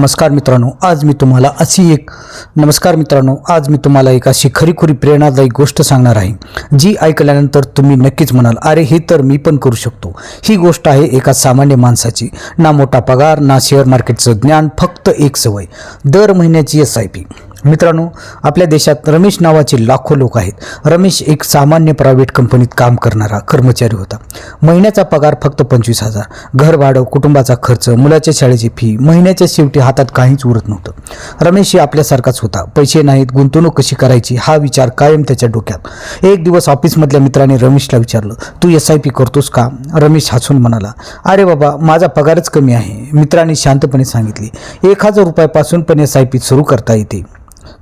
नमस्कार मित्रांनो आज मी तुम्हाला अशी एक नमस्कार मित्रांनो आज मी तुम्हाला एक अशी खरीखुरी प्रेरणादायी गोष्ट सांगणार आहे जी ऐकल्यानंतर तुम्ही नक्कीच म्हणाल अरे हे तर मी पण करू शकतो. ही गोष्ट आहे एका सामान्य माणसाची. ना मोठा पगार ना शेअर मार्केटचं ज्ञान फक्त एक सवय दर महिन्याची एस आय पी मित्रांनो आपल्या देशात रमेश नावाचे लाखो लोक आहेत. रमेश एक सामान्य प्रायव्हेट कंपनीत काम करणारा कर्मचारी होता. महिन्याचा पगार फक्त पंचवीस हजार. घर भाडं कुटुंबाचा खर्च मुलाच्या शाळेची फी महिन्याच्या शेवटी हातात काहीच उरत नव्हतं. रमेश ही आपल्यासारखाच होता. पैसे नाहीत गुंतवणूक कशी करायची हा विचार कायम त्याच्या डोक्यात. एक दिवस ऑफिसमधल्या मित्राने रमेशला विचारलं तू एस आय पी करतोस का? रमेश हसून म्हणाला अरे बाबा माझा पगारच कमी आहे. मित्राने शांतपणे सांगितले एक हजार रुपयापासून पण एस आय पी सुरू करता येते.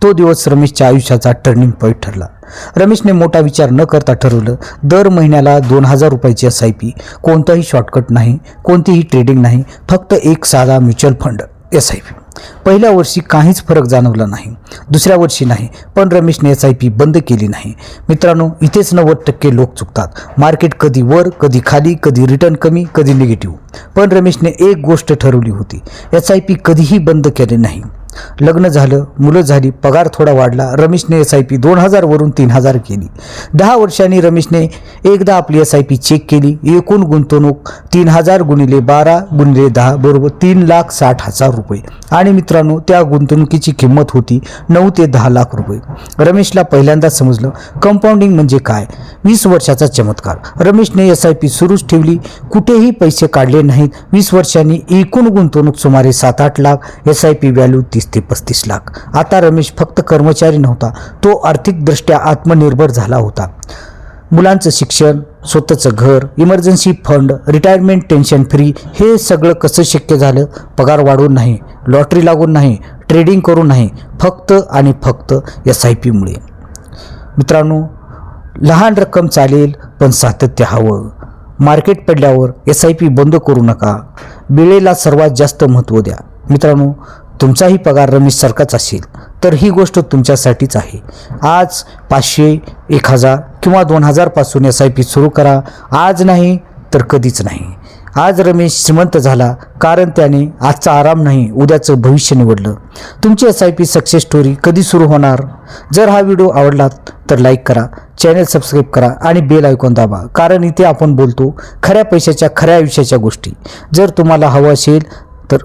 तो दिवस रमेशच्या आयुष्याचा टर्निंग पॉईंट ठरला. रमेशने मोठा विचार न करता ठरवलं दर महिन्याला दोन हजार रुपयाची एस आय पी कोणताही शॉर्टकट नाही कोणतीही ट्रेडिंग नाही फक्त एक साधा mutual fund S I P पहिल्या वर्षी काहीच फरक जाणवला नाही दुसऱ्या वर्षी नाही पण रमेशने एस आय पी बंद केली नाही. मित्रांनो इथेच नव्वद टक्के लोक चुकतात. मार्केट कधी वर कधी खाली कधी रिटर्न कमी कधी निगेटिव्ह पण रमेशने एक गोष्ट ठरवली होती एस आय पी कधीही बंद केले नाही. लग्न झालं मुलं झाली पगार थोडा वाढला रमेशने एस आय पी दोन हजारवरून तीन हजार केली. दहा वर्षांनी रमेशने एकदा आपली एस आय पी चेक केली. एकूण गुंतवणूक तीन हजार गुणिले बारा गुणिले दहा बरोबर तीन लाख साठ हजार रुपये. आणि मित्रांनो त्या गुंतवणुकीची किंमत होती नऊ ते दहा लाख रुपये. रमेशला पहिल्यांदा समजलं कंपाऊंडिंग म्हणजे काय? वीस वर्षाचा चमत्कार. रमेशने एस आय पी सुरूच ठेवली. कुठेही पैसे काढले नाहीत. वीस वर्षांनी एकूण गुंतवणूक सुमारे सात आठ lakh S I P value तीस ते पस्तीस लाख. आता रमेश फक्त कर्मचारी नव्हता तो आर्थिकदृष्ट्या आत्मनिर्भर झाला होता. मुलांचं शिक्षण स्वतःचं घर emergency fund retirement tension free हे सगळं कसं शक्य झालं? पगार वाढवून नाही लॉटरी लागून नाही ट्रेडिंग करून नाही फक्त आणि फक्त एस आय पीमुळे मित्रांनो लहान रक्कम चालेल पण सातत्य हवं. मार्केट पडल्यावर एस आय पी बंद करू नका. वेळेला सर्वात जास्त महत्त्व द्या. मित्रांनो तुमचाही पगार रमेशसारखाच असेल तर ही गोष्ट तुमच्यासाठीच आहे. आज पाचशे एक हजार किंवा दोन हजारपासून एस आय पी सुरू करा. आज नाही तर कधीच नाही. आज रमेश श्रीमंत झाला कारण त्याने आजचा आराम नाही उद्याचं भविष्य निवडलं. तुमची S I P success story कधी सुरू होणार? जर हा व्हिडिओ आवडला तर लाईक करा चॅनल सबस्क्राईब करा आणि बेल ऐकून दाबा कारण इथे आपण बोलतो खऱ्या पैशाच्या खऱ्या आयुष्याच्या गोष्टी. जर तुम्हाला हवं असेल तर